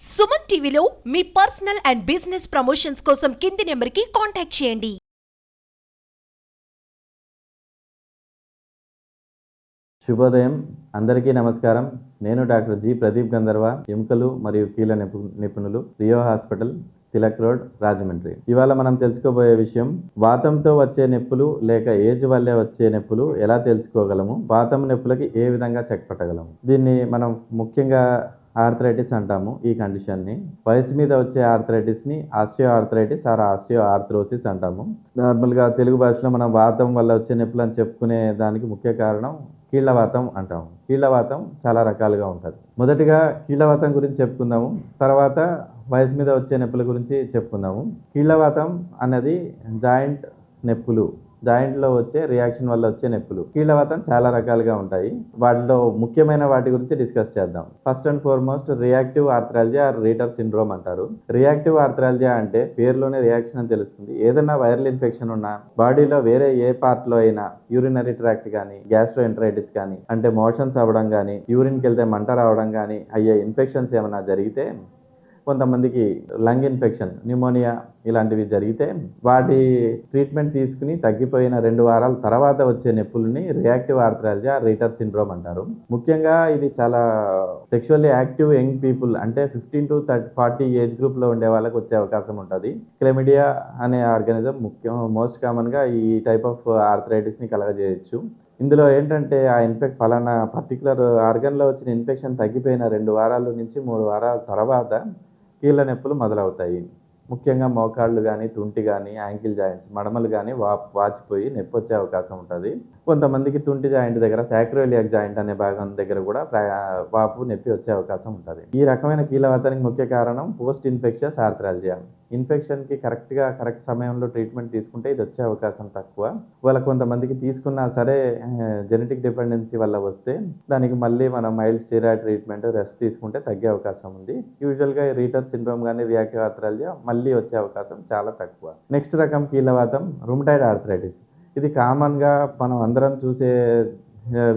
సుమన్ టీవీలో మీ personal and business promotions కోసం కింది నెంబర్కి కాంటాక్ట్ చేయండి. శుభోదయం. అందరికీ నమస్కారం. నేను డాక్టర్ జి ప్రదీప్ గంధర్వ ఎముకలు మరియు కీళ్ళ నిపు నిపుణులు Rio hospital Tilak road Rajahmundry. ఇవాళ మనం తెలుసుకోబోయే విషయం వాతంతో వచ్చే నొప్పులు లేక ఏజ్ వల్లే వచ్చే నొప్పులు ఎలా తెలుసుకోగలము? వాతం నొప్పులకి ఏ విధంగా చెక్ పట్టగలము? దీన్ని మనం ముఖ్యంగా ఆర్థరైటిస్ అంటాము ఈ కండిషన్ని. వయసు మీద వచ్చే ఆర్థరైటిస్ని osteo arthritis or osteo arthrosis అంటాము. నార్మల్గా తెలుగు భాషలో మనం వాతం వల్ల వచ్చే నొప్పులు అని చెప్పుకునే దానికి ముఖ్య కారణం కీళ్ళవాతం అంటాము. కీళ్ళవాతం చాలా రకాలుగా ఉంటుంది. మొదటిగా కీళ్ళవాతం గురించి చెప్పుకుందాము. తర్వాత వయసు మీద వచ్చే నొప్పుల గురించి చెప్పుకుందాము. కీళ్ళవాతం అన్నది జాయింట్ నొప్పులు. జాయింట్లో వచ్చే రియాక్షన్ వల్ల వచ్చే నొప్పులు. కీళ్ళవాతం చాలా రకాలుగా ఉంటాయి. వాటిలో ముఖ్యమైన వాటి గురించి డిస్కస్ చేద్దాం. First and foremost reactive arthrology or Reiter syndrome అంటారు. రియాక్టివ్ ఆర్థరాలజీ అంటే పేరులోనే రియాక్షన్ అని తెలుస్తుంది. ఏదైనా వైరల్ ఇన్ఫెక్షన్ ఉన్నా బాడీలో వేరే ఏ పార్ట్లో లో అయినా యూరినరీ ట్రాక్ట్ కానీ గ్యాస్ట్రో ఎంట్రైటిస్ కానీ అంటే మోషన్స్ అవ్వడం కానీ యూరిన్కి వెళ్తే మంట రావడం కానీ అయ్యే ఇన్ఫెక్షన్స్ ఏమైనా జరిగితే కొంతమందికి లంగ్ ఇన్ఫెక్షన్ న్యూమోనియా ఇలాంటివి జరిగితే వాటి ట్రీట్మెంట్ తీసుకుని తగ్గిపోయిన రెండు వారాల తర్వాత వచ్చే నొప్పులని రియాక్టివ్ ఆర్థరాలజీ రీటర్ సిండ్రోమ్ అంటారు. ముఖ్యంగా ఇది చాలా సెక్షువల్లీ యాక్టివ్ యంగ్ పీపుల్ అంటే fifteen to thirty forty age గ్రూప్లో ఉండే వాళ్ళకి వచ్చే అవకాశం ఉంటుంది. క్లెమిడియా అనే ఆర్గానిజం ముఖ్యం మోస్ట్ కామన్గా ఈ టైప్ ఆఫ్ ఆర్థరైటిస్ని కలగజేయచ్చు. ఇందులో ఏంటంటే ఆ ఇన్ఫెక్ట్ ఫలానా పర్టికులర్ ఆర్గన్లో వచ్చిన ఇన్ఫెక్షన్ తగ్గిపోయిన రెండు వారాల నుంచి మూడు వారాల తర్వాత కీళ్ళ నొప్పులు మొదలవుతాయి. ముఖ్యంగా మోకాళ్ళు కానీ తుంటి కానీ యాంకిల్ జాయింట్స్ మడమలు కానీ వా వాచిపోయి నొప్పి వచ్చే అవకాశం ఉంటుంది. కొంతమందికి తుంటి జాయింట్ దగ్గర సాక్రోలియాక్ జాయింట్ అనే భాగం దగ్గర కూడా వాపు నొప్పి వచ్చే అవకాశం ఉంటుంది. ఈ రకమైన కీలవాతానికి ముఖ్య కారణం పోస్ట్ ఇన్ఫెక్షస్ ఆర్థరాలజియా. ఇన్ఫెక్షన్కి కరెక్ట్గా కరెక్ట్ సమయంలో ట్రీట్మెంట్ తీసుకుంటే ఇది వచ్చే అవకాశం తక్కువ. వాళ్ళ కొంతమందికి తీసుకున్నా సరే జెనెటిక్ డిపెండెన్సీ వల్ల వస్తే దానికి మళ్ళీ మనం మైల్డ్ స్టీరాయిడ్ ట్రీట్మెంట్ రెస్ట్ తీసుకుంటే తగ్గే అవకాశం ఉంది. యూజువల్గా రీటర్ సిండ్రోమ్ కానీ రియాక్టివ్ ఆర్థరాలజియా మళ్ళీ వచ్చే అవకాశం చాలా తక్కువ. నెక్స్ట్ రకం కీలవాతం రుమటైడ్ ఆర్థరైటిస్. ఇది కామన్గా మనం అందరం చూసే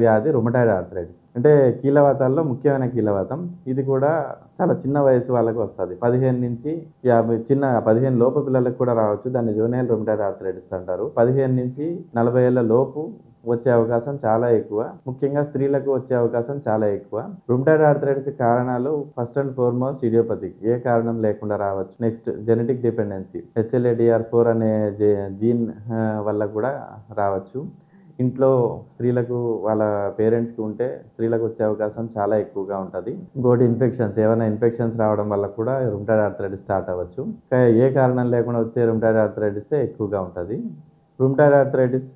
వ్యాధి రుమటాయిడ్ ఆర్థరైటిస్ అంటే కీలవాతాల్లో ముఖ్యమైన కీలవాతం. ఇది కూడా చాలా చిన్న వయసు వాళ్ళకి వస్తుంది. పదిహేను నుంచి యాభై చిన్న పదిహేను లోపు పిల్లలకు కూడా రావచ్చు. దాన్ని జూనియల్ రుమటాయిడ్ ఆర్థరైటిస్ అంటారు. పదిహేను నుంచి నలభై ఏళ్ళ లోపు వచ్చే అవకాశం చాలా ఎక్కువ. ముఖ్యంగా స్త్రీలకు వచ్చే అవకాశం చాలా ఎక్కువ. రుమటైడ్ ఆర్థరైటిస్ కారణాలు ఫస్ట్ అండ్ ఫార్మోస్ట్ ఇడియోపతిక్ ఏ కారణం లేకుండా రావచ్చు. Next genetic dependency HLA DR four అనే జీన్ వల్ల కూడా రావచ్చు. ఇంట్లో స్త్రీలకు వాళ్ళ పేరెంట్స్కి ఉంటే స్త్రీలకు వచ్చే అవకాశం చాలా ఎక్కువగా ఉంటుంది. ఇంకోటి ఇన్ఫెక్షన్స్ ఏమైనా ఇన్ఫెక్షన్స్ రావడం వల్ల కూడా రుమటైడ్ ఆర్థరైటిస్ స్టార్ట్ అవ్వచ్చు. ఏ కారణం లేకుండా వచ్చే రుమటైడ్ ఆర్థరైటిస్ ఎక్కువగా ఉంటుంది. రుమటైడ్ ఆర్థరైటిస్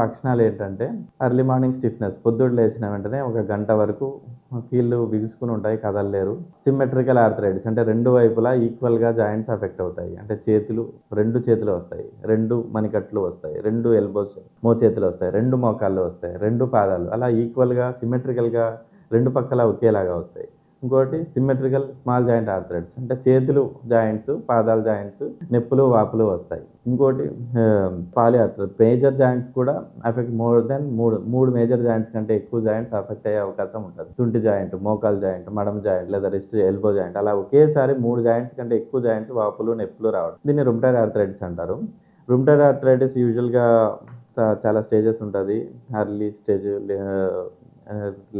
లక్షణాలు ఏంటంటే అర్లీ మార్నింగ్ స్టిఫ్నెస్ పొద్దుడు లేచిన వెంటనే ఒక గంట వరకు కీళ్ళు బిగుసుకుని ఉంటాయి కదలలేరు. సిమ్మెట్రికల్ ఆర్థరైటిస్ అంటే రెండు వైపులా ఈక్వల్గా జాయింట్స్ అఫెక్ట్ అవుతాయి. అంటే చేతులు రెండు చేతులు వస్తాయి. రెండు మణికట్లు వస్తాయి. రెండు ఎల్బోస్ మో చేతులు వస్తాయి. రెండు మోకాళ్ళు వస్తాయి. రెండు పాదాలు. అలా ఈక్వల్గా సిమ్మెట్రికల్గా రెండు పక్కల ఒకేలాగా వస్తాయి. ఇంకోటి సిమ్మెట్రికల్ స్మాల్ జాయింట్ ఆర్థరైటిస్ అంటే చేతులు జాయింట్స్ పాదాల జాయింట్స్ నొప్పులు వాపులు వస్తాయి. ఇంకోటి పాలి ఆర్థరైటిస్ మేజర్ జాయింట్స్ కూడా అఫెక్ట్ మోర్ దెన్ మూడు మూడు మేజర్ జాయింట్స్ కంటే ఎక్కువ జాయింట్స్ అఫెక్ట్ అయ్యే అవకాశం ఉంటుంది. తుంటి జాయింట్ మోకాల్ జాయింట్ మడం జాయింట్ లేదా రిస్ట్ ఎల్బో జాయింట్ అలా ఒకేసారి మూడు జాయింట్స్ కంటే ఎక్కువ జాయింట్స్ వాపులు నొప్పులు రావడం. దీన్ని రుమ్టైర్ ఆర్థరైటిస్ అంటారు. రుమ్టైర్ ఆర్థరైటిస్ యూజువల్గా చాలా స్టేజెస్ ఉంటుంది. అర్లీ స్టేజ్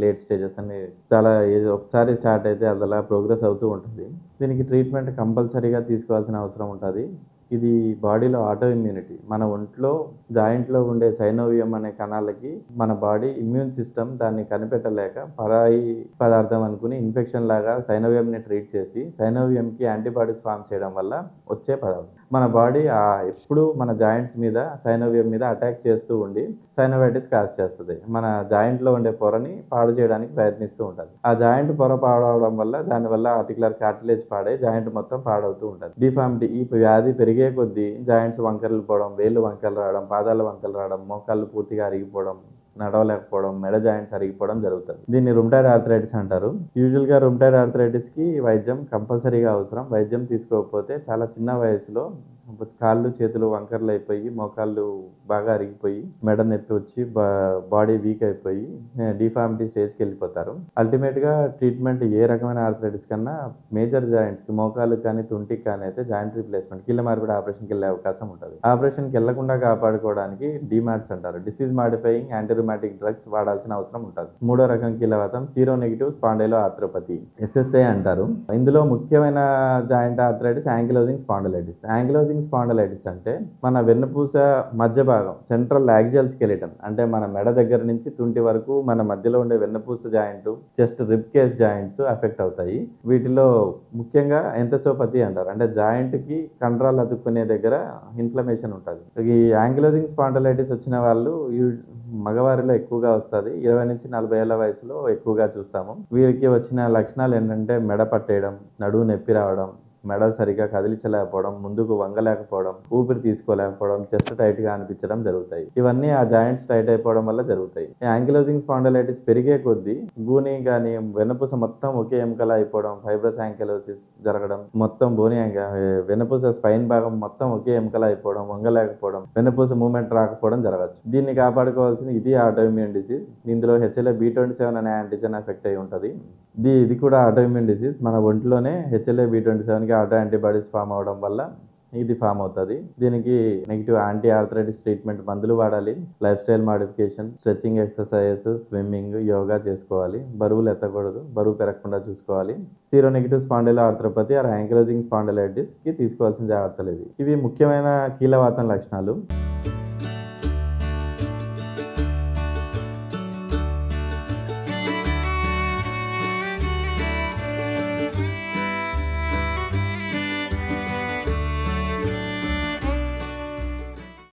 లేట్ స్టేజెస్ అని చాలా ఒకసారి స్టార్ట్ అయితే అది అలా ప్రోగ్రెస్ అవుతూ ఉంటుంది. దీనికి ట్రీట్మెంట్ కంపల్సరీగా తీసుకోవాల్సిన అవసరం ఉంటుంది. ఇది బాడీలో ఆటో ఇమ్యూనిటీ. మన ఒంట్లో జాయింట్లో ఉండే సైనోవియం అనే కణాలకి మన బాడీ ఇమ్యూన్ సిస్టమ్ దాన్ని కనిపెట్టలేక పరాయి పదార్థం అనుకుని ఇన్ఫెక్షన్ లాగా సైనోవియంని ట్రీట్ చేసి సైనోవియంకి యాంటీబాడీస్ ఫామ్ చేయడం వల్ల వచ్చే పదార్థం. మన బాడీ ఎప్పుడు మన జాయింట్స్ మీద సైనోవియం మీద అటాక్ చేస్తూ ఉండి సైనోవైటిస్ కాజ్ చేస్తుంది. మన జాయింట్లో ఉండే పొరని పాడు చేయడానికి ప్రయత్నిస్తూ ఉంటుంది. ఆ జాయింట్ పొర పాడవడం వల్ల దానివల్ల ఆర్టికులర్ కార్టిలేజ్ పాడై జాయింట్ మొత్తం పాడవుతూ ఉంటుంది. డిఫామిటీ ఈ వ్యాధి పెరిగి కొద్దీ జాయింట్స్ వంకరలు పోవడం వేళ్ళు వంకరలు రావడం పాదాల వంకరలు రావడం మోకాళ్ళు పూర్తిగా అరిగిపోవడం నడవలేకపోవడం మెడ జాయింట్స్ అరిగిపోవడం జరుగుతుంది. దీన్ని రుమ్టైడ్ ఆర్థరైటిస్ అంటారు. యూజువల్గా రుమ్టైడ్ ఆర్థరైటిస్కి వైద్యం కంపల్సరీగా అవసరం. వైద్యం తీసుకోకపోతే చాలా చిన్న వయసులో కాళ్ళు చేతులు వంకర్లు అయిపోయి మోకాళ్ళు బాగా అరిగిపోయి మెడ నొప్పి వచ్చి బాడీ వీక్ అయిపోయి డిఫార్మిటీ స్టేజ్కి వెళ్ళిపోతారు. అల్టిమేట్గా ట్రీట్మెంట్ ఏ రకమైన ఆర్థరైటిస్ కన్నా మేజర్ జాయింట్స్కి మోకాలు కానీ తుంటికి కానీ అయితే జాయింట్ రీప్లేస్మెంట్ కీళ్ళ మార్పిడి ఆపరేషన్కి వెళ్ళే అవకాశం ఉంటుంది. ఆపరేషన్కి వెళ్ళకుండా కాపాడుకోవడానికి డిమాట్స్ అంటారు. డిసీజ్ మాడిఫైయింగ్ యాంటీరోమాటిక్ డ్రగ్స్ వాడాల్సిన అవసరం ఉంటుంది. మూడో రకం కీలవాతం సీరో నెగిటివ్ స్పాండైలో ఆర్థ్రోపతి ఎస్ఎస్ఏ అంటారు. ఇందులో ముఖ్యమైన joint arthritis ankylosing spondylitis ankylosing spondylitis అంటే మన వెన్నుపూస మధ్య భాగం సెంట్రల్ యాక్సియల్ స్కెలిటన్ అంటే మన మెడ దగ్గర నుంచి తుంటి వరకు మన మధ్యలో ఉండే వెన్నుపూస joint chest rib cage joints effect అవుతాయి. వీటిలో ముఖ్యంగా ఎంతసోపతి అంటారు. అంటే జాయింట్కి కండరాలు అతుక్కునే దగ్గర ఇన్ఫ్లమేషన్ ఉంటుంది. ఈ యాంకిలోజింగ్ స్పాండలైటిస్ వచ్చిన వాళ్ళు మగవారిలో ఎక్కువగా వస్తుంది. ఇరవై నుంచి నలభై ఏళ్ళ వయసులో ఎక్కువగా చూస్తాము. వీరికి వచ్చిన లక్షణాలు ఏంటంటే మెడ పట్టేయడం నడువు నొప్పి రావడం మెడ సరిగా కదిలించలేకపోవడం ముందుకు వంగలేకపోవడం ఊపిరి తీసుకోలేకపోవడం చెస్ట్ టైట్గా అనిపించడం జరుగుతాయి. ఇవన్నీ ఆ జాయింట్స్ టైట్ అయిపోవడం వల్ల జరుగుతాయి. యాంకిలోజింగ్ స్పాండలైటిస్ పెరిగే కొద్దీ గూని కానీ వెనపూస మొత్తం ఒకే ఎముకలా అయిపోవడం ఫైబ్రస్ యాంకిలోసిస్ జరగడం మొత్తం బోని వెనపూస స్పైన్ భాగం మొత్తం ఒకే ఎముకలా అయిపోవడం వంగలేకపోవడం వెనపూస మూమెంట్ రాకపోవడం జరగచ్చు. దీన్ని కాపాడుకోవాల్సిన ఇది ఆటోఇమ్యూన్ డిసీజ్. ఇందులో హెచ్ఎల్ఏ బి ట్వంటీ సెవెన్ అనే యాంటీజన్ ఎఫెక్ట్ అయి ఉంటుంది. ఇది ఇది కూడా ఆటోఇమ్యూన్ డిసీజ్. మన ఒంట్లోనే హెచ్ఎల్ఏ బి ట్వంటీ సెవెన్కి ఆటో యాంటీబాడీస్ ఫామ్ అవడం వల్ల ఇది ఫామ్ అవుతుంది. దీనికి నెగిటివ్ యాంటీ ఆర్థరైటిస్ ట్రీట్మెంట్ మందులు వాడాలి. Lifestyle modification stretching exercises swimming yoga చేసుకోవాలి. బరువులు ఎత్తకూడదు. బరువు పెరగకుండా చూసుకోవాలి. Sero negative spondyloarthropathy or ankylosing స్పాండిలైటిస్కి తీసుకోవాల్సిన జాగ్రత్తలు ఇవి. ఇవి ముఖ్యమైన కీలవాతం లక్షణాలు.